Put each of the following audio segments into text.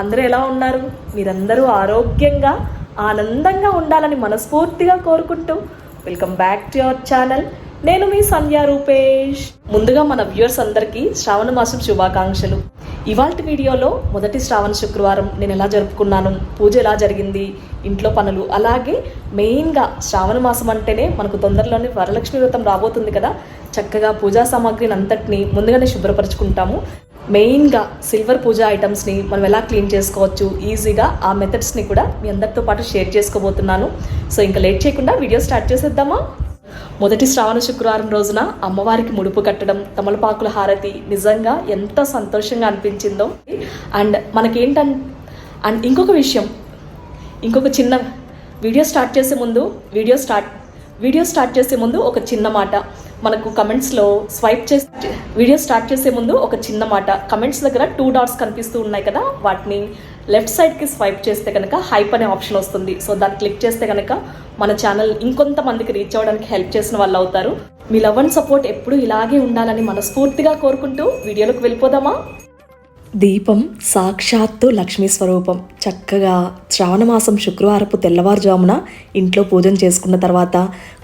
అందరూ ఎలా ఉన్నారు? మీరందరూ ఆరోగ్యంగా ఆనందంగా ఉండాలని మనస్ఫూర్తిగా కోరుకుంటూ welcome back to our channel నేను మీ సంధ్యా రూపేష్. ముందుగా మన వ్యూవర్స్ అందరికీ శ్రావణ మాసం శుభాకాంక్షలు. ఇవాళ వీడియోలో మొదటి శ్రావణ శుక్రవారం నేను ఎలా జరుపుకున్నాను పూజ ఎలా జరిగింది ఇంట్లో పనులు అలాగే మెయిన్గా శ్రావణ మాసం అంటేనే మనకు తొందరలోనే వరలక్ష్మి వ్రతం రాబోతుంది కదా. చక్కగా పూజా సామాగ్రిని అంతటిని ముందుగానే శుభ్రపరచుకుంటాము. మెయిన్గా సిల్వర్ పూజ ఐటమ్స్ని మనం ఎలా క్లీన్ చేసుకోవచ్చు ఈజీగా ఆ మెథడ్స్ని కూడా మీ అందరితో పాటు షేర్ చేసుకోబోతున్నాను. సో ఇంకా లేట్ చేయకుండా వీడియో స్టార్ట్ చేసేద్దామా? మొదటి శ్రావణ శుక్రవారం రోజున అమ్మవారికి ముడుపు కట్టడం తమలపాకుల హారతి నిజంగా ఎంత సంతోషంగా అనిపించిందో. అండ్ మనకేంటన్ అండ్ ఇంకొక విషయం ఇంకొక చిన్న వీడియో స్టార్ట్ చేసే ముందు వీడియో స్టార్ట్ వీడియో స్టార్ట్ చేసే ముందు ఒక చిన్న మాట. మనకు కమెంట్స్లో స్వైప్ చేసి వీడియో స్టార్ట్ చేసే ముందు ఒక చిన్న మాట. కమెంట్స్ దగ్గర టూ డాట్స్ కనిపిస్తూ ఉన్నాయి కదా వాటిని లెఫ్ట్ సైడ్కి స్వైప్ చేస్తే కనుక హైప్ అనే ఆప్షన్ వస్తుంది. సో దాన్ని క్లిక్ చేస్తే కనుక మన ఛానల్ ఇంకొంతమందికి రీచ్ అవ్వడానికి హెల్ప్ చేసిన వాళ్ళు అవుతారు. మీ లవ్ అండ్ సపోర్ట్ ఎప్పుడు ఇలాగే ఉండాలని మనస్ఫూర్తిగా కోరుకుంటూ వీడియోలోకి వెళ్ళిపోదామా? దీపం సాక్షాత్తు లక్ష్మీ స్వరూపం. చక్కగా శ్రావణమాసం శుక్రవారపు తెల్లవారుజామున ఇంట్లో పూజన చేసుకున్న తర్వాత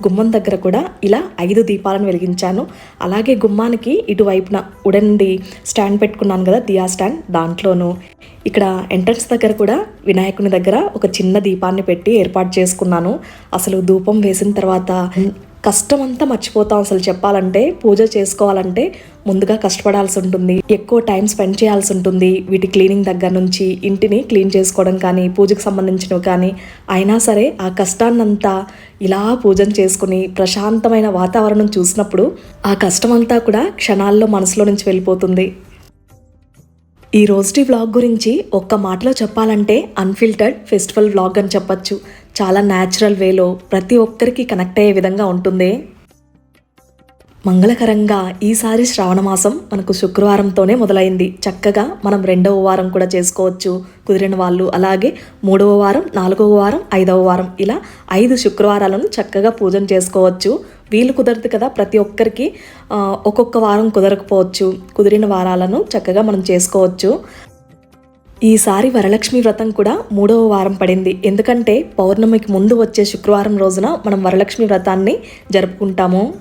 గుమ్మం దగ్గర కూడా ఇలా ఐదు దీపాలను వెలిగించాను. అలాగే గుమ్మానికి ఇటువైపున ఉడన్ది స్టాండ్ పెట్టుకున్నాను కదా దియా స్టాండ్ దాంట్లోనూ. ఇక్కడ ఎంట్రన్స్ దగ్గర కూడా వినాయకుని దగ్గర ఒక చిన్న దీపాన్ని పెట్టి ఏర్పాటు చేసుకున్నాను. అసలు ధూపం వేసిన తర్వాత కష్టం అంతా మర్చిపోతాం అసలు చెప్పాలంటే. పూజ చేసుకోవాలంటే ముందుగా కష్టపడాల్సి ఉంటుంది. ఎక్కువ టైం స్పెండ్ చేయాల్సి ఉంటుంది. వీటి క్లీనింగ్ దగ్గర నుంచి ఇంటిని క్లీన్ చేసుకోవడం కానీ పూజకు సంబంధించినవి కానీ అయినా సరే ఆ కష్టాన్నంతా ఇలా పూజను చేసుకుని ప్రశాంతమైన వాతావరణం చూసినప్పుడు ఆ కష్టం అంతా కూడా క్షణాల్లో మనసులో నుంచి వెళ్ళిపోతుంది. ఈ రోజుటి వ్లాగ్ గురించి ఒక్క మాటలో చెప్పాలంటే అన్ఫిల్టర్డ్ ఫెస్టివల్ వ్లాగ్ అని చెప్పచ్చు. చాలా న్యాచురల్ వేలో ప్రతి ఒక్కరికి కనెక్ట్ అయ్యే విధంగా ఉంటుంది. మంగళకరంగా ఈసారి శ్రావణమాసం మనకు శుక్రవారంతోనే మొదలైంది. చక్కగా మనం రెండవ వారం కూడా చేసుకోవచ్చు. కుదిరిన వాళ్ళు అలాగే మూడవ వారం నాలుగవ వారం ఐదవ వారం ఇలా ఐదు శుక్రవారాలను చక్కగా పూజన చేసుకోవచ్చు. వీలు కుదరదు కదా ప్రతి ఒక్కరికి ఒక్కొక్క వారం కుదరకపోవచ్చు. కుదిరిన వారాలను చక్కగా మనం చేసుకోవచ్చు. ఈసారి వరలక్ష్మి వ్రతం కూడా మూడవ వారం పడింది. ఎందుకంటే పౌర్ణమికి ముందు వచ్చే శుక్రవారం రోజున మనం వరలక్ష్మి వ్రతాన్ని జరుపుకుంటాము.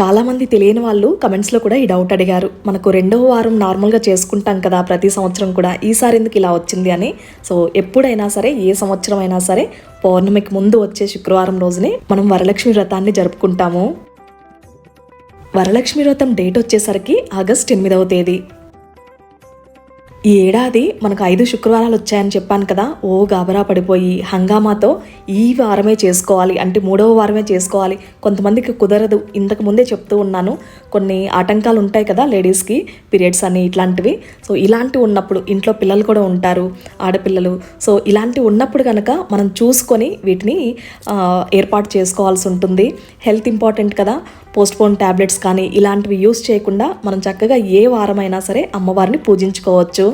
చాలామంది తెలియని వాళ్ళు కమెంట్స్లో కూడా ఈ డౌట్ అడిగారు. మనకు రెండవ వారం నార్మల్గా చేసుకుంటాం కదా ప్రతి సంవత్సరం కూడా. ఈసారి ఎందుకు ఇలా వచ్చింది అని. సో ఎప్పుడైనా సరే ఏ సంవత్సరం అయినా సరే పౌర్ణమికి ముందు వచ్చే శుక్రవారం రోజునే మనం వరలక్ష్మి వ్రతాన్ని జరుపుకుంటాము. వరలక్ష్మి వ్రతం డేట్ వచ్చేసరికి ఆగస్ట్ ఎనిమిదవ తేదీ. ఈ ఏడాది మనకు ఐదు శుక్రవారాలు వచ్చాయని చెప్పాను కదా ఓ గాబరా పడిపోయి హంగామాతో ఈ వారమే చేసుకోవాలి అంటే మూడవ వారమే చేసుకోవాలి. కొంతమందికి కుదరదు ఇంతకు ముందే చెప్తూ ఉన్నాను. కొన్ని ఆటంకాలు ఉంటాయి కదా లేడీస్కి పీరియడ్స్ అని ఇట్లాంటివి. సో ఇలాంటివి ఉన్నప్పుడు ఇంట్లో పిల్లలు కూడా ఉంటారు ఆడపిల్లలు. సో ఇలాంటివి ఉన్నప్పుడు కనుక మనం చూసుకొని వీటిని ఏర్పాటు చేసుకోవాల్సి ఉంటుంది. హెల్త్ ఇంపార్టెంట్ కదా పోస్ట్పోన్ ట్యాబ్లెట్స్ కానీ ఇలాంటివి యూస్ చేయకుండా మనం చక్కగా ఏ వారమైనా సరే అమ్మవారిని పూజించుకోవచ్చు.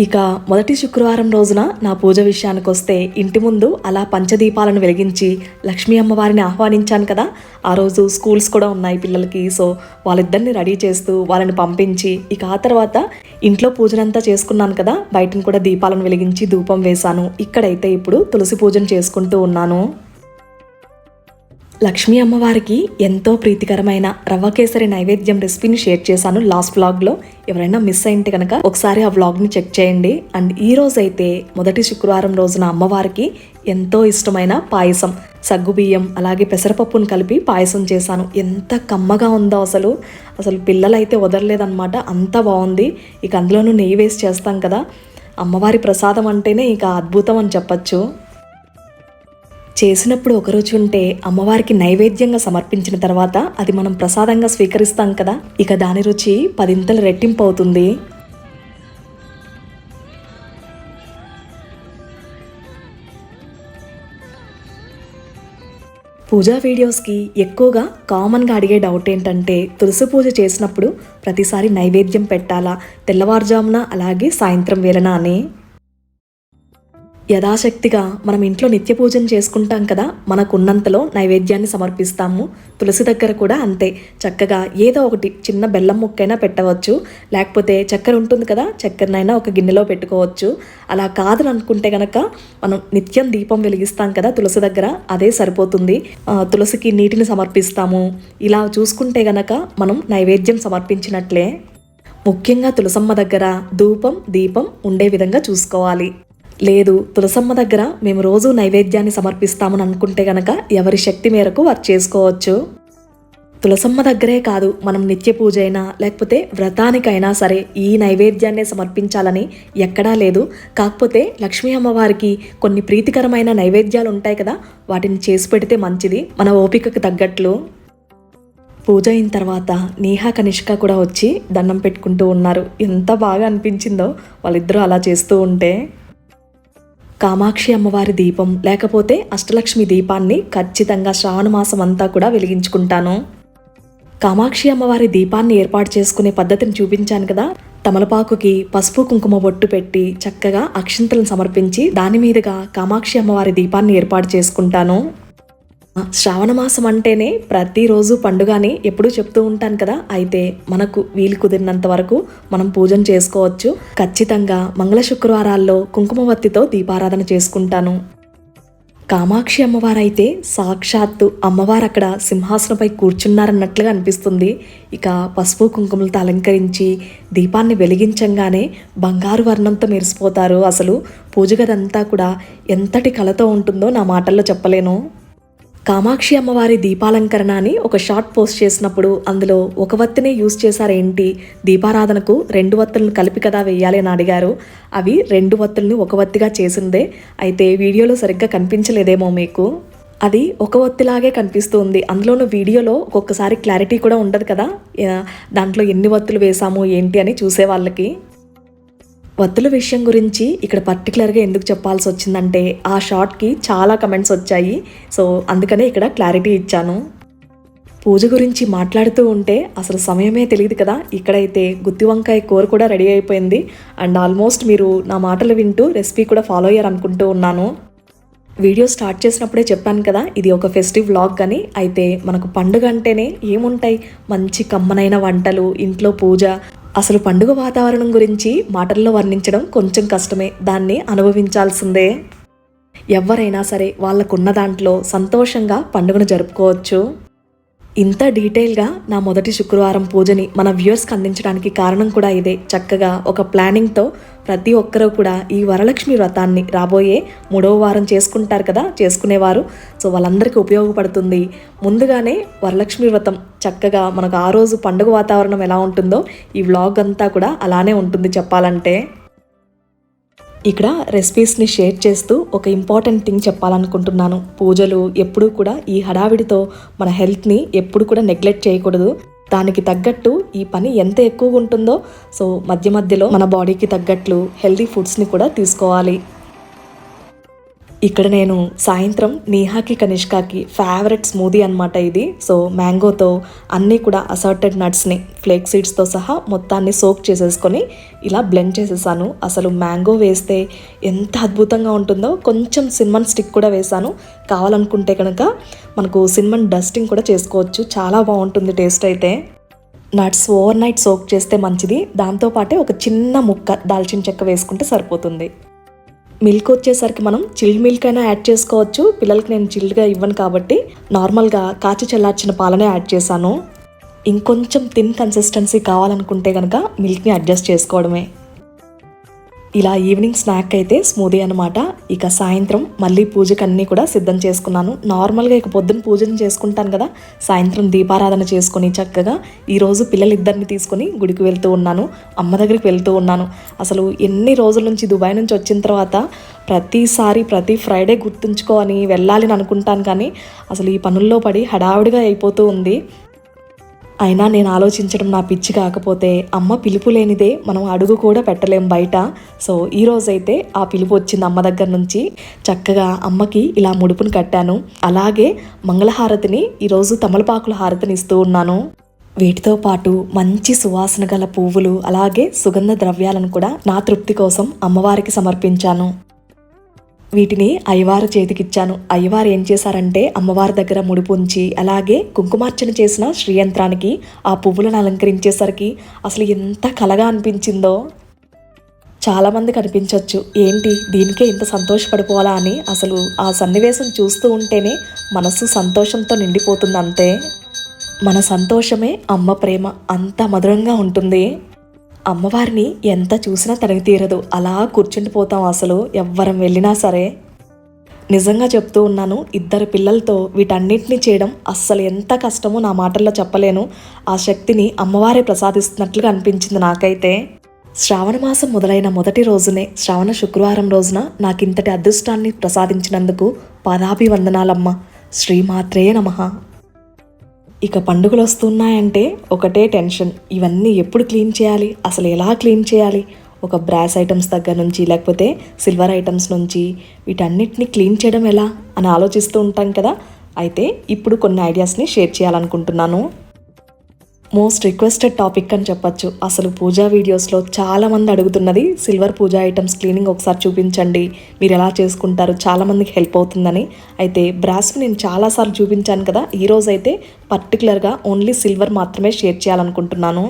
ఇక మొదటి శుక్రవారం రోజున నా పూజ విషయానికి వస్తే ఇంటి ముందు అలా పంచదీపాలను వెలిగించి లక్ష్మీ అమ్మవారిని ఆహ్వానించాను కదా. ఆ రోజు స్కూల్స్ కూడా ఉన్నాయి పిల్లలకి. సో వాళ్ళిద్దరిని రెడీ చేస్తూ వాళ్ళని పంపించి ఇక ఆ తర్వాత ఇంట్లో పూజనంతా చేసుకున్నాను కదా. బయటను కూడా దీపాలను వెలిగించి ధూపం వేశాను. ఇక్కడైతే ఇప్పుడు తులసి పూజను చేసుకుంటూ ఉన్నాను. లక్ష్మీ అమ్మవారికి ఎంతో ప్రీతికరమైన రవ్వ కేసరి నైవేద్యం రెసిపీని షేర్ చేశాను లాస్ట్ వ్లాగ్లో ఎవరైనా మిస్ అయింటే కనుక ఒకసారి ఆ వ్లాగ్ని చెక్ చేయండి. అండ్ ఈ రోజు అయితే మొదటి శుక్రవారం రోజున అమ్మవారికి ఎంతో ఇష్టమైన పాయసం సగ్గుబియ్యం అలాగే పెసరపప్పును కలిపి పాయసం చేశాను. ఎంత కమ్మగా ఉందో అసలు. అసలు పిల్లలైతే వదలలేదన్నమాట. అంత బాగుంది. ఇక అందులోనూ నెయ్యి వేసి చేస్తాం కదా. అమ్మవారి ప్రసాదం అంటేనే ఇక అద్భుతం అని చెప్పచ్చు. చేసినప్పుడు ఒక రుచి ఉంటే అమ్మవారికి నైవేద్యంగా సమర్పించిన తర్వాత అది మనం ప్రసాదంగా స్వీకరిస్తాం కదా. ఇక దాని రుచి పదింతలు రెట్టింపు అవుతుంది. పూజా వీడియోస్కి ఎక్కువగా కామన్గా అడిగే డౌట్ ఏంటంటే తులసి పూజ చేసినప్పుడు ప్రతిసారి నైవేద్యం పెట్టాలా? తెల్లవారుజామున అలాగే సాయంత్రం వేళన అని. యథాశక్తిగా మనం ఇంట్లో నిత్య పూజన చేసుకుంటాం కదా మనకు ఉన్నంతలో నైవేద్యాన్ని సమర్పిస్తాము. తులసి దగ్గర కూడా అంతే. చక్కగా ఏదో ఒకటి చిన్న బెల్లం ముక్కైనా పెట్టవచ్చు. లేకపోతే చక్కెర ఉంటుంది కదా చక్కెరనైనా ఒక గిన్నెలో పెట్టుకోవచ్చు. అలా కాదని అనుకుంటే గనక మనం నిత్యం దీపం వెలిగిస్తాం కదా తులసి దగ్గర అదే సరిపోతుంది. తులసికి నీటిని సమర్పిస్తాము. ఇలా చూసుకుంటే గనక మనం నైవేద్యం సమర్పించినట్లే. ముఖ్యంగా తులసమ్మ దగ్గర ధూపం దీపం ఉండే విధంగా చూసుకోవాలి. లేదు తులసమ్మ దగ్గర మేము రోజు నైవేద్యాన్ని సమర్పిస్తామని అనుకుంటే గనక ఎవరి శక్తి మేరకు వర్క్ చేసుకోవచ్చు. తులసమ్మ దగ్గరే కాదు మనం నిత్య పూజ అయినా లేకపోతే వ్రతానికైనా సరే ఈ నైవేద్యాన్నే సమర్పించాలని ఎక్కడా లేదు. కాకపోతే లక్ష్మీ అమ్మవారికి కొన్ని ప్రీతికరమైన నైవేద్యాలు ఉంటాయి కదా వాటిని చేసి పెడితే మంచిది. మన ఓపికకు తగ్గట్లు. పూజ అయిన తర్వాత నేహా కనిష్క కూడా వచ్చి దండం పెట్టుకుంటూ ఉన్నారు. ఎంత బాగా అనిపించిందో వాళ్ళిద్దరూ అలా చేస్తూ ఉంటే. కామాక్షి అమ్మవారి దీపం లేకపోతే అష్టలక్ష్మి దీపాన్ని ఖచ్చితంగా శ్రావణ మాసం అంతా కూడా వెలిగించుకుంటాను. కామాక్షి అమ్మవారి దీపాన్ని ఏర్పాటు చేసుకునే పద్ధతిని చూపించాను కదా. తమలపాకుకి పసుపు కుంకుమ బొట్టు పెట్టి చక్కగా అక్షింతలను సమర్పించి దాని మీదుగా కామాక్షి అమ్మవారి దీపాన్ని ఏర్పాటు చేసుకుంటాను. శ్రావణ మాసం అంటేనే ప్రతిరోజు పండుగ అని ఎప్పుడూ చెప్తూ ఉంటాను కదా. అయితే మనకు వీలు కుదిరినంత వరకు మనం పూజను చేసుకోవచ్చు. ఖచ్చితంగా మంగళ శుక్రవారాల్లో కుంకుమవత్తితో దీపారాధన చేసుకుంటాను. కామాక్షి అమ్మవారైతే సాక్షాత్తు అమ్మవారు అక్కడ సింహాసనంపై కూర్చున్నారన్నట్లుగా అనిపిస్తుంది. ఇక పసుపు కుంకుమలతో అలంకరించి దీపాన్ని వెలిగించంగానే బంగారు వర్ణంతో మెరిసిపోతారు. అసలు పూజ గదంతా కూడా ఎంతటి కళతో ఉంటుందో నా మాటల్లో చెప్పలేను. కామాక్షి అమ్మవారి దీపాలంకరణ అని ఒక షార్ట్ పోస్ట్ చేసినప్పుడు అందులో ఒక వత్తినే యూజ్ చేశారేంటి? దీపారాధనకు రెండు వత్తులను కలిపి కదా వేయాలి అని అడిగారు. అవి రెండు వత్తుల్ని ఒక వత్తిగా చేసిందే. అయితే వీడియోలో సరిగ్గా కనిపించలేదేమో మీకు. అది ఒక ఒత్తిలాగే కనిపిస్తుంది. అందులోనూ వీడియోలో ఒక్కొక్కసారి క్లారిటీ కూడా ఉండదు కదా. దాంట్లో ఎన్ని వత్తులు వేసాము ఏంటి అని చూసే వాళ్ళకి వత్తుల విషయం గురించి ఇక్కడ పర్టికులర్గా ఎందుకు చెప్పాల్సి వచ్చిందంటే ఆ షార్ట్కి చాలా కమెంట్స్ వచ్చాయి. సో అందుకనే ఇక్కడ క్లారిటీ ఇచ్చాను. పూజ గురించి మాట్లాడుతూ ఉంటే అసలు సమయమే తెలియదు కదా. ఇక్కడైతే గుత్తి వంకాయ కూర కూడా రెడీ అయిపోయింది. అండ్ ఆల్మోస్ట్ మీరు నా మాటలు వింటూ రెసిపీ కూడా ఫాలో అయ్యారు అనుకుంటూ ఉన్నాను. వీడియో స్టార్ట్ చేసినప్పుడే చెప్పాను కదా ఇది ఒక ఫెస్టివ్ వ్లాగ్ అని. అయితే మనకు పండుగ అంటేనే ఏముంటాయి? మంచి కమ్మనైన వంటలు ఇంట్లో పూజ అసలు పండుగ వాతావరణం గురించి మాటల్లో వర్ణించడం కొంచెం కష్టమే. దాన్ని అనుభవించాల్సిందే. ఎవరైనా సరే వాళ్ళకున్న దాంట్లో సంతోషంగా పండుగను జరుపుకోవచ్చు. ఇంత డీటెయిల్గా నా మొదటి శుక్రవారం పూజని మన వ్యూయర్స్కి అందించడానికి కారణం కూడా ఇదే. చక్కగా ఒక ప్లానింగ్తో ప్రతి ఒక్కరూ కూడా ఈ వరలక్ష్మి వ్రతాన్ని రాబోయే మూడవ వారం చేసుకుంటారు కదా చేసుకునేవారు. సో వాళ్ళందరికీ ఉపయోగపడుతుంది. ముందుగానే వరలక్ష్మి వ్రతం చక్కగా మనకు ఆ రోజు పండుగ వాతావరణం ఎలా ఉంటుందో ఈ వ్లాగ్ అంతా కూడా అలానే ఉంటుంది చెప్పాలంటే. ఇక్కడ రెసిపీస్ని షేర్ చేస్తూ ఒక ఇంపార్టెంట్ థింగ్ చెప్పాలనుకుంటున్నాను. పూజలు ఎప్పుడూ కూడా ఈ హడావిడితో మన హెల్త్ని ఎప్పుడు కూడా నెగ్లెక్ట్ చేయకూడదు. దానికి తగ్గట్టు ఈ పని ఎంత ఎక్కువగా ఉంటుందో సో మధ్య మధ్యలో మన బాడీకి తగ్గట్లు హెల్దీ ఫుడ్స్ని కూడా తీసుకోవాలి. ఇక్కడ నేను సాయంత్రం నీహాకి కనిష్కాకి ఫేవరెట్ స్మూదీ అనమాట ఇది. సో మ్యాంగోతో అన్నీ కూడా అసార్టెడ్ నట్స్ని ఫ్లేక్ సీడ్స్తో సహా మొత్తాన్ని సోక్ చేసేసుకొని ఇలా బ్లెండ్ చేసేసాను. అసలు మ్యాంగో వేస్తే ఎంత అద్భుతంగా ఉంటుందో కొంచెం సినిమన్ స్టిక్ కూడా వేసాను. కావాలనుకుంటే కనుక మనకు సినిమన్ డస్టింగ్ కూడా చేసుకోవచ్చు. చాలా బాగుంటుంది టేస్ట్ అయితే. నట్స్ ఓవర్ నైట్ సోక్ చేస్తే మంచిది. దాంతోపాటే ఒక చిన్న ముక్క దాల్చిన చెక్క వేసుకుంటే సరిపోతుంది. మిల్క్ వచ్చేసరికి మనం చిల్డ్ మిల్క్ అయినా యాడ్ చేసుకోవచ్చు. పిల్లలకి నేను చిల్డ్గా ఇవ్వను కాబట్టి నార్మల్గా కాచి చల్లార్చిన పాలనే యాడ్ చేశాను. ఇంకొంచెం థిన్ కన్సిస్టెన్సీ కావాలనుకుంటే కనుక మిల్క్ని అడ్జస్ట్ చేసుకోవడమే. ఇలా ఈవినింగ్ స్నాక్ అయితే స్మూదీ అనమాట ఇక సాయంత్రం మళ్ళీ పూజకి అన్నీ కూడా సిద్ధం చేసుకున్నాను. నార్మల్గా ఇక పొద్దున్న పూజను చేసుకుంటాను కదా సాయంత్రం దీపారాధన చేసుకొని చక్కగా ఈరోజు పిల్లలిద్దరిని తీసుకొని గుడికి వెళ్తూ ఉన్నాను. అమ్మ దగ్గరికి వెళ్తూ ఉన్నాను. అసలు ఎన్ని రోజుల నుంచి దుబాయ్ నుంచి వచ్చిన తర్వాత ప్రతిసారి ప్రతి ఫ్రైడే గుర్తుంచుకో అని వెళ్ళాలి అని అనుకుంటాను కానీ అసలు ఈ పనుల్లో పడి హడావిడిగా అయిపోతూ ఉంది. అయినా నేను ఆలోచించడం నా పిచ్చి కాకపోతే అమ్మ పిలుపు లేనిదే మనం అడుగు కూడా పెట్టలేం బయట. సో ఈ రోజైతే ఆ పిలుపు వచ్చింది అమ్మ దగ్గర నుంచి. చక్కగా అమ్మకి ఇలా ముడుపును కట్టాను. అలాగే మంగళహారతిని ఈరోజు తమలపాకుల హారతిని ఇస్తూ ఉన్నాను. వీటితో పాటు మంచి సువాసన గల పువ్వులు అలాగే సుగంధ ద్రవ్యాలను కూడా నా తృప్తి కోసం అమ్మవారికి సమర్పించాను. వీటిని అయ్యవారు చేతికిచ్చాను. అయ్యవారు ఏం చేశారంటే అమ్మవారి దగ్గర ముడుపు ఉంచి అలాగే కుంకుమార్చన చేసిన శ్రీయంత్రానికి ఆ పువ్వులను అలంకరించేసరికి అసలు ఎంత కలగా అనిపించిందో. చాలామందికి అనిపించవచ్చు ఏంటి? దీనికే ఇంత సంతోషపడిపోవాలా అని అసలు ఆ సన్నివేశం చూస్తూ ఉంటేనే మనసు సంతోషంతో నిండిపోతుంది అంతే మన సంతోషమే అమ్మ ప్రేమ. అంత మధురంగా ఉంటుంది. అమ్మవారిని ఎంత చూసినా తనకి తీరదు. అలా కూర్చుండిపోతాం అసలు. ఎవ్వరం వెళ్ళినా సరే. నిజంగా చెప్తూ ఉన్నాను ఇద్దరు పిల్లలతో వీటన్నిటిని చేయడం అస్సలు ఎంత కష్టమో నా మాటల్లో చెప్పలేను. ఆ శక్తిని అమ్మవారే ప్రసాదిస్తున్నట్లుగా అనిపించింది నాకైతే. శ్రావణ మాసం మొదలైన మొదటి రోజునే శ్రావణ శుక్రవారం రోజున నాకింతటి అదృష్టాన్ని ప్రసాదించినందుకు పాదాభివందనాలమ్మ. శ్రీమాత్రేయ నమః. ఇక పండుగలు వస్తున్నాయంటే ఒకటే టెన్షన్. ఇవన్నీ ఎప్పుడు క్లీన్ చేయాలి? అసలు ఎలా క్లీన్ చేయాలి? ఒక బ్రాస్ ఐటమ్స్ దగ్గర నుంచి లేకపోతే సిల్వర్ ఐటమ్స్ నుంచి వీటన్నిటిని క్లీన్ చేయడం ఎలా? అని ఆలోచిస్తూ ఉంటాం కదా. అయితే ఇప్పుడు కొన్ని ఐడియాస్ని షేర్ చేయాలనుకుంటున్నాను. మోస్ట్ రిక్వెస్టెడ్ టాపిక్ అని చెప్పొచ్చు. అసలు పూజా వీడియోస్లో చాలామంది అడుగుతున్నది సిల్వర్ పూజా ఐటమ్స్ క్లీనింగ్ ఒకసారి చూపించండి. మీరు ఎలా చేసుకుంటారు? చాలామందికి హెల్ప్ అవుతుందని. అయితే బ్రాస్ నేను చాలాసార్లు చూపించాను కదా ఈరోజు అయితే పర్టికులర్గా ఓన్లీ సిల్వర్ మాత్రమే షేర్ చేయాలనుకుంటున్నాను.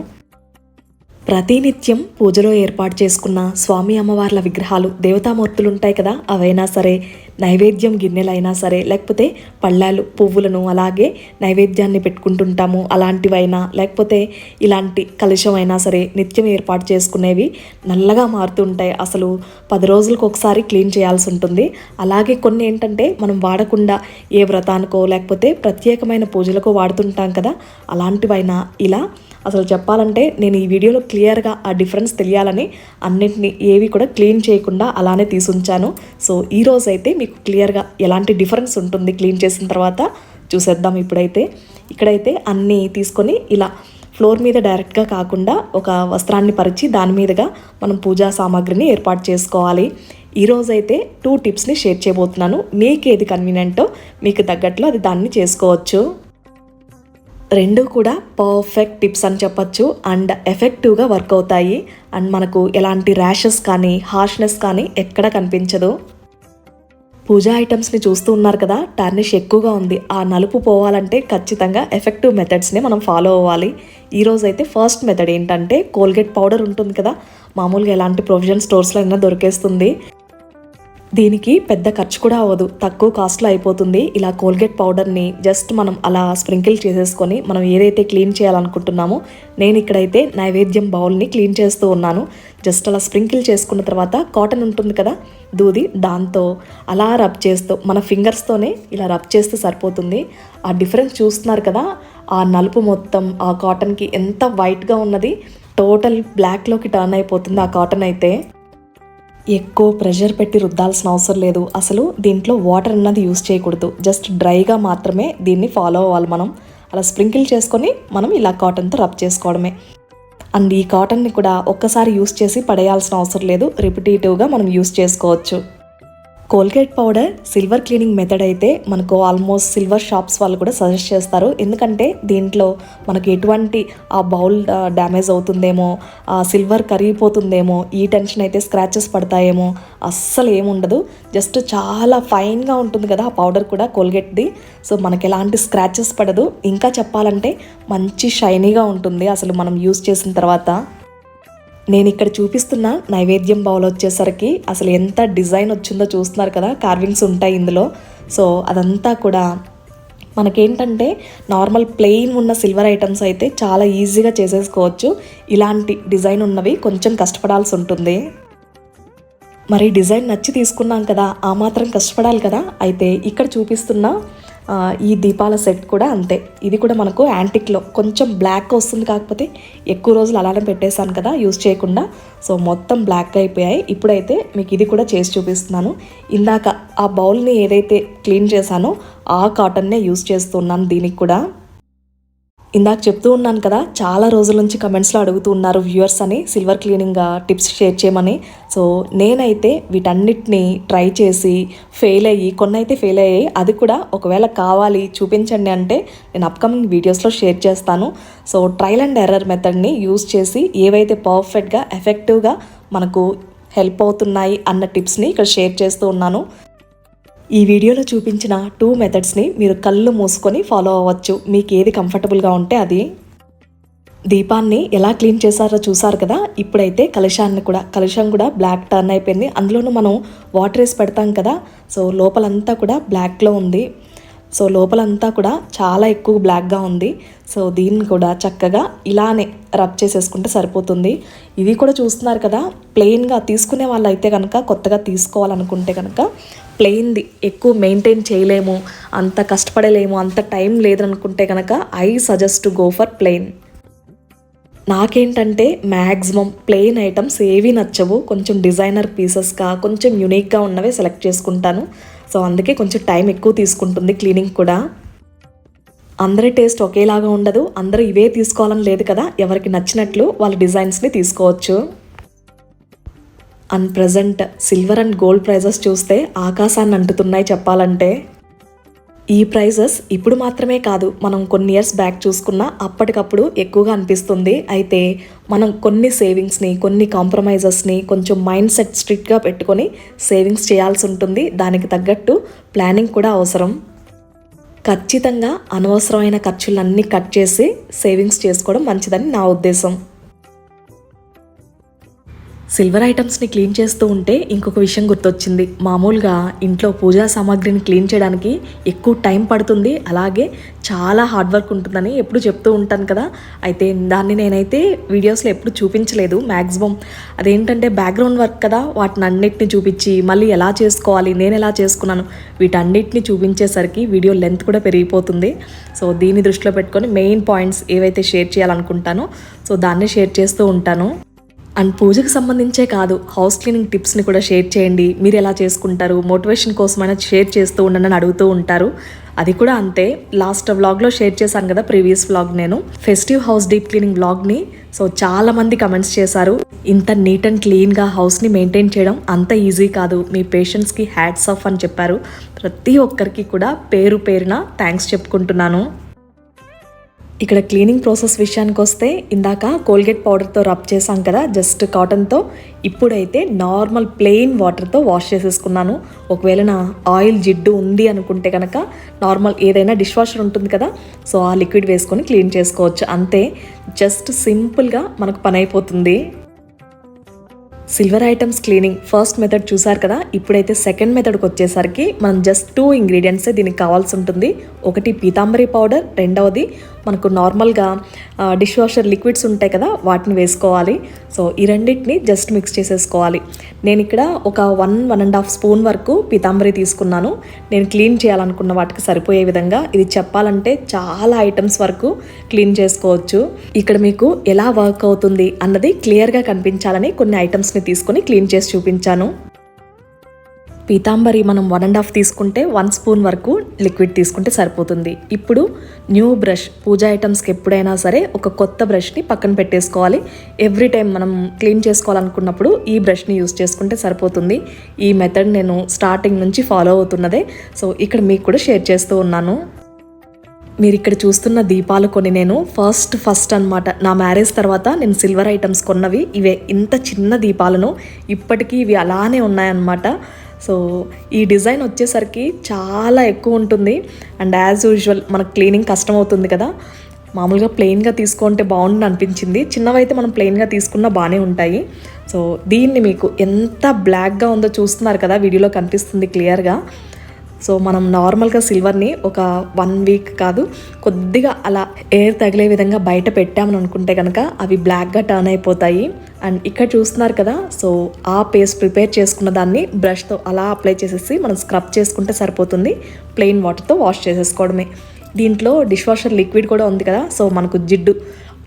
ప్రతినిత్యం పూజలో ఏర్పాటు చేసుకున్న స్వామి అమ్మవార్ల విగ్రహాలు దేవతామూర్తులు ఉంటాయి కదా అవైనా సరే నైవేద్యం గిన్నెలైనా సరే లేకపోతే పళ్ళాలు పువ్వులను అలాగే నైవేద్యాన్ని పెట్టుకుంటుంటాము. అలాంటివైనా లేకపోతే ఇలాంటి కలుషమైనా అయినా సరే నిత్యం ఏర్పాటు చేసుకునేవి నల్లగా మారుతుంటాయి. అసలు పది రోజులకు ఒకసారి క్లీన్ చేయాల్సి ఉంటుంది. అలాగే కొన్ని ఏంటంటే మనం వాడకుండా ఏ వ్రతానికో లేకపోతే ప్రత్యేకమైన పూజలకో వాడుతుంటాం కదా. అలాంటివైనా ఇలా అసలు చెప్పాలంటే నేను ఈ వీడియోలో క్లియర్గా ఆ డిఫరెన్స్ తెలియాలని అన్నింటినీ ఏవి కూడా క్లీన్ చేయకుండా అలానే తీసుంచాను. సో ఈ రోజు మీకు క్లియర్గా ఎలాంటి డిఫరెన్స్ ఉంటుంది క్లీన్ చేసిన తర్వాత చూసేద్దాం ఇప్పుడైతే. ఇక్కడైతే అన్నీ తీసుకొని ఇలా ఫ్లోర్ మీద డైరెక్ట్గా కాకుండా ఒక వస్త్రాన్ని పరిచి దాని మీదుగా మనం పూజా సామాగ్రిని ఏర్పాటు చేసుకోవాలి. ఈరోజు అయితే టూ టిప్స్ని షేర్ చేయబోతున్నాను. మీకు ఏది కన్వీనియంటో మీకు తగ్గట్లు అది దాన్ని చేసుకోవచ్చు. రెండు కూడా పర్ఫెక్ట్ టిప్స్ అని చెప్పచ్చు. అండ్ ఎఫెక్టివ్గా వర్క్ అవుతాయి. అండ్ మనకు ఎలాంటి ర్యాషెస్ కానీ హార్ష్నెస్ కానీ ఎక్కడ కనిపించదు. పూజా ఐటమ్స్ని చూస్తూ ఉన్నారు కదా టార్నిష్ ఎక్కువగా ఉంది. ఆ నలుపు పోవాలంటే ఖచ్చితంగా ఎఫెక్టివ్ మెథడ్స్ని మనం ఫాలో అవ్వాలి. ఈరోజు అయితే ఫస్ట్ మెథడ్ ఏంటంటే కోల్గేట్ పౌడర్ ఉంటుంది కదా మామూలుగా ఎలాంటి ప్రొవిజన్ స్టోర్స్లో అయినా దొరికేస్తుంది. దీనికి పెద్ద ఖర్చు కూడా అవ్వదు. తక్కువ కాస్ట్లో అయిపోతుంది. ఇలా కోల్గేట్ పౌడర్ని జస్ట్ మనం అలా స్ప్రింకిల్ చేసేసుకొని మనం ఏదైతే క్లీన్ చేయాలనుకుంటున్నామో నేను ఇక్కడైతే నైవేద్యం బౌల్ని క్లీన్ చేస్తూ ఉన్నాను. జస్ట్ అలా స్ప్రింకిల్ చేసుకున్న తర్వాత కాటన్ ఉంటుంది కదా దూది దాంతో అలా రబ్ చేస్తూ మన ఫింగర్స్తోనే ఇలా రబ్ చేస్తే సరిపోతుంది. ఆ డిఫరెన్స్ చూస్తున్నారు కదా ఆ నలుపు మొత్తం ఆ కాటన్కి ఎంత వైట్గా ఉన్నది టోటల్ బ్లాక్లోకి టర్న్ అయిపోతుంది ఆ కాటన్ అయితే. ఎక్కువ ప్రెషర్ పెట్టి రుద్దాల్సిన అవసరం లేదు. అసలు దీంట్లో వాటర్ అన్నది యూస్ చేయకూడదు. జస్ట్ డ్రైగా మాత్రమే దీన్ని ఫాలో అవ్వాలి మనం. అలా స్ప్రింకిల్ చేసుకొని మనం ఇలా కాటన్తో రబ్ చేసుకోవడమే. అండ్ ఈ కాటన్ని కూడా ఒక్కసారి యూస్ చేసి పడేయాల్సిన అవసరం లేదు. రిపిటేటివ్గా మనం యూస్ చేసుకోవచ్చు. Colgate powder silver cleaning method అయితే మనకు ఆల్మోస్ట్ సిల్వర్ షాప్స్ వాళ్ళు కూడా సజెస్ట్ చేస్తారు. ఎందుకంటే దీంట్లో మనకు ఎటువంటి ఆ బౌల్ డ్యామేజ్ అవుతుందేమో ఆ సిల్వర్ కరిగిపోతుందేమో ఈ టెన్షన్ అయితే స్క్రాచెస్ పడతాయేమో అస్సలు ఏముండదు జస్ట్ చాలా ఫైన్గా ఉంటుంది కదా ఆ పౌడర్ కూడా కోల్గేట్ది. సో మనకి ఎలాంటి స్క్రాచెస్ పడదు. ఇంకా చెప్పాలంటే మంచి షైనీగా ఉంటుంది అసలు మనం యూస్ చేసిన తర్వాత. నేను ఇక్కడ చూపిస్తున్న నైవేద్యం బౌల్ వచ్చేసరికి అసలు ఎంత డిజైన్ వచ్చిందో చూస్తున్నారు కదా కార్వింగ్స్ ఉంటాయి ఇందులో. సో అదంతా కూడా మనకేంటంటే నార్మల్ ప్లెయిన్ ఉన్న సిల్వర్ ఐటమ్స్ అయితే చాలా ఈజీగా చేసేసుకోవచ్చు. ఇలాంటి డిజైన్ ఉన్నవి కొంచెం కష్టపడాల్సి ఉంటుంది. మరి డిజైన్ నచ్చి తీసుకున్నాం కదా ఆ మాత్రం కష్టపడాలి కదా. అయితే ఇక్కడ చూపిస్తున్న ఈ దీపాల సెట్ కూడా అంతే. ఇది కూడా మనకు యాంటిక్లో కొంచెం బ్లాక్ వస్తుంది కాకపోతే ఎక్కువ రోజులు అలానే పెట్టేశాను కదా యూస్ చేయకుండా. సో మొత్తం బ్లాక్ అయిపోయాయి. ఇప్పుడైతే మీకు ఇది కూడా చేసి చూపిస్తున్నాను. ఇందాక ఆ బౌల్ని ఏదైతే క్లీన్ చేశానో ఆ కాటన్నే యూజ్ చేస్తున్నాను దీనికి కూడా. ఇందాక చెప్తూ ఉన్నాను కదా చాలా రోజుల నుంచి కమెంట్స్లో అడుగుతూ ఉన్నారు వ్యూవర్స్ అని సిల్వర్ క్లీనింగ్ టిప్స్ షేర్ చేయమని. సో నేనైతే వీటన్నిటిని ట్రై చేసి ఫెయిల్ అయ్యి కొన్ని అయితే ఫెయిల్ అయ్యాయి అది కూడా ఒకవేళ కావాలి చూపించండి అంటే నేను అప్కమింగ్ వీడియోస్లో షేర్ చేస్తాను. సో ట్రయల్ అండ్ ఎర్రర్ మెథడ్ని యూస్ చేసి ఏవైతే పర్ఫెక్ట్గా ఎఫెక్టివ్గా మనకు హెల్ప్ అవుతున్నాయి అన్న టిప్స్ని ఇక్కడ షేర్ చేస్తూ ఉన్నాను. ఈ వీడియోలో చూపించిన టూ మెథడ్స్ని మీరు కళ్ళు మూసుకొని ఫాలో అవ్వచ్చు. మీకు ఏది కంఫర్టబుల్గా ఉంటే అది. దీపాన్ని ఎలా క్లీన్ చేశారో చూసారు కదా? ఇప్పుడైతే కలశాన్ని కూడా కలశం కూడా బ్లాక్ టర్న్ అయిపోయింది. అందులోనూ మనం వాటర్ వేసి పెడతాం కదా? సో లోపలంతా కూడా బ్లాక్లో ఉంది. సో లోపలంతా కూడా చాలా ఎక్కువ బ్లాక్గా ఉంది. సో దీన్ని కూడా చక్కగా ఇలానే రబ్ చేసేసుకుంటే సరిపోతుంది. ఇది కూడా చూస్తున్నారు కదా ప్లెయిన్గా తీసుకునే వాళ్ళు అయితే కనుక కొత్తగా తీసుకోవాలనుకుంటే కనుక ప్లెయిన్ది ఎక్కువ మెయింటైన్ చేయలేము అంత కష్టపడలేము అంత టైం లేదనుకుంటే కనుక I suggest go for plain నాకేంటంటే మ్యాక్సిమం ప్లెయిన్ ఐటమ్స్ ఏవి నచ్చవు. కొంచెం డిజైనర్ పీసెస్గా కొంచెం యునిక్గా ఉన్నవే సెలెక్ట్ చేసుకుంటాను. సో అందుకే కొంచెం టైం ఎక్కువ తీసుకుంటుంది క్లీనింగ్ కూడా. అందరి టేస్ట్ ఒకేలాగా ఉండదు అందరూ ఇవే తీసుకోవాలని లేదు కదా ఎవరికి నచ్చినట్లు వాళ్ళ డిజైన్స్ని తీసుకోవచ్చు. And present silver and gold prices చూస్తే ఆకాశాన్ని అంటుతున్నాయి చెప్పాలంటే. ఈ ప్రైజెస్ ఇప్పుడు మాత్రమే కాదు మనం కొన్ని ఇయర్స్ బ్యాక్ చూసుకున్నా అప్పటికప్పుడు ఎక్కువగా అనిపిస్తుంది. అయితే మనం కొన్ని సేవింగ్స్ని కొన్ని కాంప్రమైజెస్ని కొంచెం మైండ్ సెట్ స్ట్రిక్ట్గా పెట్టుకొని సేవింగ్స్ చేయాల్సి ఉంటుంది. దానికి తగ్గట్టు ప్లానింగ్ కూడా అవసరం. ఖచ్చితంగా అనవసరమైన ఖర్చులన్నీ కట్ చేసి సేవింగ్స్ చేసుకోవడం మంచిదని నా ఉద్దేశం. సిల్వర్ ఐటమ్స్ని క్లీన్ చేస్తూ ఉంటే ఇంకొక విషయం గుర్తొచ్చింది. మామూలుగా ఇంట్లో పూజా సామాగ్రిని క్లీన్ చేయడానికి ఎక్కువ టైం పడుతుంది. అలాగే చాలా హార్డ్ వర్క్ ఉంటుందని ఎప్పుడు చెప్తూ ఉంటాను కదా. అయితే దాన్ని నేనైతే వీడియోస్లో ఎప్పుడు చూపించలేదు మ్యాక్సిమం అదేంటంటే బ్యాక్గ్రౌండ్ వర్క్ కదా వాటిని అన్నిటిని చూపించి మళ్ళీ ఎలా చేసుకోవాలి నేను ఎలా చేసుకున్నాను వీటన్నిటిని చూపించేసరికి వీడియో లెంత్ కూడా పెరిగిపోతుంది. సో దీన్ని దృష్టిలో పెట్టుకొని మెయిన్ పాయింట్స్ ఏవైతే షేర్ చేయాలనుకుంటానో సో దాన్ని షేర్ చేస్తూ ఉంటాను. అండ్ పూజకు సంబంధించే కాదు హౌస్ క్లీనింగ్ టిప్స్ని కూడా షేర్ చేయండి. మీరు ఎలా చేసుకుంటారు మోటివేషన్ కోసమైనా షేర్ చేస్తూ ఉండండి అని అడుగుతూ ఉంటారు. అది కూడా అంతే. లాస్ట్ వ్లాగ్లో షేర్ చేశాను కదా ప్రీవియస్ వ్లాగ్ నేను. ఫెస్టివ్ హౌస్ డీప్ క్లీనింగ్ వ్లాగ్ని సో చాలా మంది కమెంట్స్ చేశారు. ఇంత నీట్ అండ్ క్లీన్గా హౌస్ని మెయింటైన్ చేయడం అంత ఈజీ కాదు. మీ పేషెంట్స్కి హ్యాట్స్ ఆఫ్ అని చెప్పారు. ప్రతి ఒక్కరికి కూడా పేరు పేరున థ్యాంక్స్ చెప్పుకుంటున్నాను. ఇక్కడ క్లీనింగ్ ప్రాసెస్ విషయానికి వస్తే ఇందాక కోల్గేట్ పౌడర్తో రబ్ చేశాం కదా జస్ట్ కాటన్తో. ఇప్పుడైతే నార్మల్ ప్లెయిన్ వాటర్తో వాష్ చేసేసుకున్నాను. ఒకవేళ నా ఆయిల్ జిడ్డు ఉంది అనుకుంటే కనుక నార్మల్ ఏదైనా డిష్ వాషర్ ఉంటుంది కదా సో ఆ లిక్విడ్ వేసుకొని క్లీన్ చేసుకోవచ్చు. అంతే జస్ట్ సింపుల్గా మనకు పని అయిపోతుంది. Silver items cleaning first method చూసారు కదా ఇప్పుడైతే సెకండ్ మెథడ్కి వచ్చేసరికి మనం జస్ట్ టూ ఇంగ్రీడియంట్సే దీనికి కావాల్సి ఉంటుంది. ఒకటి పీతాంబరి పౌడర్ రెండవది మనకు నార్మల్గా డిష్ వాషర్ లిక్విడ్స్ ఉంటాయి కదా వాటిని వేసుకోవాలి. సో ఈ రెండింటిని జస్ట్ మిక్స్ చేసేసుకోవాలి. నేను ఇక్కడ ఒక one one and half spoon వరకు పీతాంబరి తీసుకున్నాను. నేను క్లీన్ చేయాలనుకున్న వాటికి సరిపోయే విధంగా ఇది చెప్పాలంటే చాలా ఐటమ్స్ వరకు క్లీన్ చేసుకోవచ్చు. ఇక్కడ మీకు ఎలా వర్క్ అవుతుంది అన్నది క్లియర్గా కనిపించాలని కొన్ని ఐటమ్స్ని తీసుకొని క్లీన్ చేసి చూపించాను. పీతాంబరి మనం వన్ అండ్ హాఫ్ తీసుకుంటే వన్ స్పూన్ వరకు లిక్విడ్ తీసుకుంటే సరిపోతుంది. ఇప్పుడు న్యూ బ్రష్ పూజ ఐటమ్స్కి ఎప్పుడైనా సరే ఒక కొత్త బ్రష్ని పక్కన పెట్టేసుకోవాలి. ఎవ్రీ టైం మనం క్లీన్ చేసుకోవాలనుకున్నప్పుడు ఈ బ్రష్ని యూస్ చేసుకుంటే సరిపోతుంది. ఈ మెథడ్ నేను స్టార్టింగ్ నుంచి ఫాలో అవుతున్నదే. సో ఇక్కడ మీకు కూడా షేర్ చేస్తూ ఉన్నాను. మీరు ఇక్కడ చూస్తున్న దీపాలు కొన్ని నేను ఫస్ట్ ఫస్ట్ అనమాట నా మ్యారేజ్ తర్వాత నేను సిల్వర్ ఐటమ్స్ కొన్నవి. ఇవే ఇంత చిన్న దీపాలను ఇప్పటికీ ఇవి అలానే ఉన్నాయన్నమాట. సో ఈ డిజైన్ వచ్చేసరికి చాలా ఎక్కువ ఉంటుంది. అండ్ యాజ్ యూజువల్ మనకు క్లీనింగ్ కష్టం అవుతుంది కదా. మామూలుగా ప్లెయిన్గా తీసుకుంటే బాగుండు అనిపించింది. చిన్నవైతే మనం ప్లెయిన్గా తీసుకున్నా బాగానే ఉంటాయి. సో దీన్ని మీకు ఎంత బ్లాక్గా ఉందో చూస్తున్నారు కదా. వీడియోలో కనిపిస్తుంది క్లియర్గా సో మనం నార్మల్గా సిల్వర్ని ఒక వన్ వీక్ కాదు కొద్దిగా అలా ఎయిర్ తగిలే విధంగా బయట పెట్టామని అనుకుంటే కనుక అవి బ్లాక్గా టర్న్ అయిపోతాయి. అండ్ ఇక్కడ చూస్తున్నారు కదా సో ఆ పేస్ట్ ప్రిపేర్ చేసుకున్న దాన్ని బ్రష్తో అలా అప్లై చేసేసి మనం స్క్రబ్ చేసుకుంటే సరిపోతుంది ప్లెయిన్ వాటర్తో వాష్ చేసేసుకోవడమే. దీంట్లో డిష్ వాషర్ లిక్విడ్ కూడా ఉంది కదా సో మనకు జిడ్డు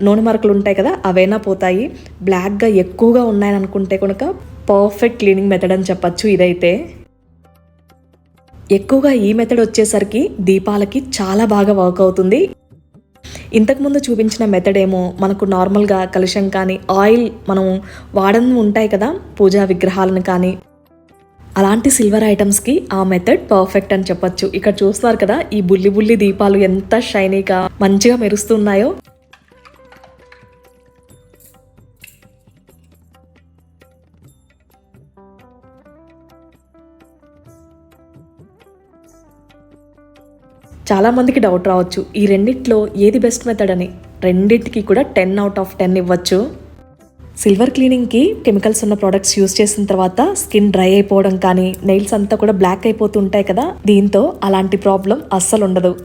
నూనె మరకలు ఉంటాయి కదా అవైనా పోతాయి. బ్లాక్గా ఎక్కువగా ఉన్నాయని అనుకుంటే కనుక పర్ఫెక్ట్ క్లీనింగ్ మెథడ్ అని చెప్పచ్చు ఇదైతే. ఎక్కువగా ఈ మెథడ్ వచ్చేసరికి దీపాలకి చాలా బాగా వర్క్ అవుతుంది. ఇంతకుముందు చూపించిన మెథడ్ ఏమో మనకు నార్మల్గా కలుషం కానీ ఆయిల్ మనం వాడని ఉంటాయి కదా పూజా విగ్రహాలను కానీ. అలాంటి సిల్వర్ ఐటమ్స్కి ఆ మెథడ్ పర్ఫెక్ట్ అని చెప్పొచ్చు. ఇక్కడ చూస్తున్నారు కదా ఈ బుల్లి బుల్లి దీపాలు ఎంత షైనీగా మంచిగా మెరుస్తున్నాయో. చాలామందికి డౌట్ రావచ్చు. ఈ రెండిట్లో ఏది బెస్ట్ మెథడ్ అని? రెండింటికి కూడా టెన్ అవుట్ ఆఫ్ టెన్ ఇవ్వచ్చు. సిల్వర్ క్లీనింగ్కి కెమికల్స్ ఉన్న ప్రోడక్ట్స్ యూస్ చేసిన తర్వాత స్కిన్ డ్రై అయిపోవడం కానీ నెయిల్స్ అంతా కూడా బ్లాక్ అయిపోతుంటాయి కదా? దీంతో అలాంటి ప్రాబ్లం అస్సలు ఉండదు.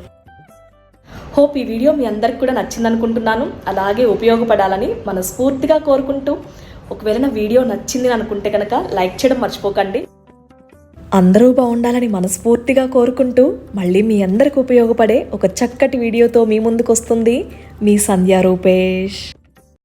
హోప్ ఈ వీడియో మీ అందరికి కూడా నచ్చింది అనుకుంటున్నాను అలాగే ఉపయోగపడాలని మనస్ఫూర్తిగా కోరుకుంటూ ఒకవేళ నా వీడియో నచ్చింది అనుకుంటే కనుక లైక్ చేయడం మర్చిపోకండి. అందరూ బాగుండాలని మనస్ఫూర్తిగా కోరుకుంటూ మళ్ళీ మీ అందరికి ఉపయోగపడే ఒక చక్కటి వీడియోతో మీ ముందుకు వస్తుంది మీ సంధ్యా రూపేష్.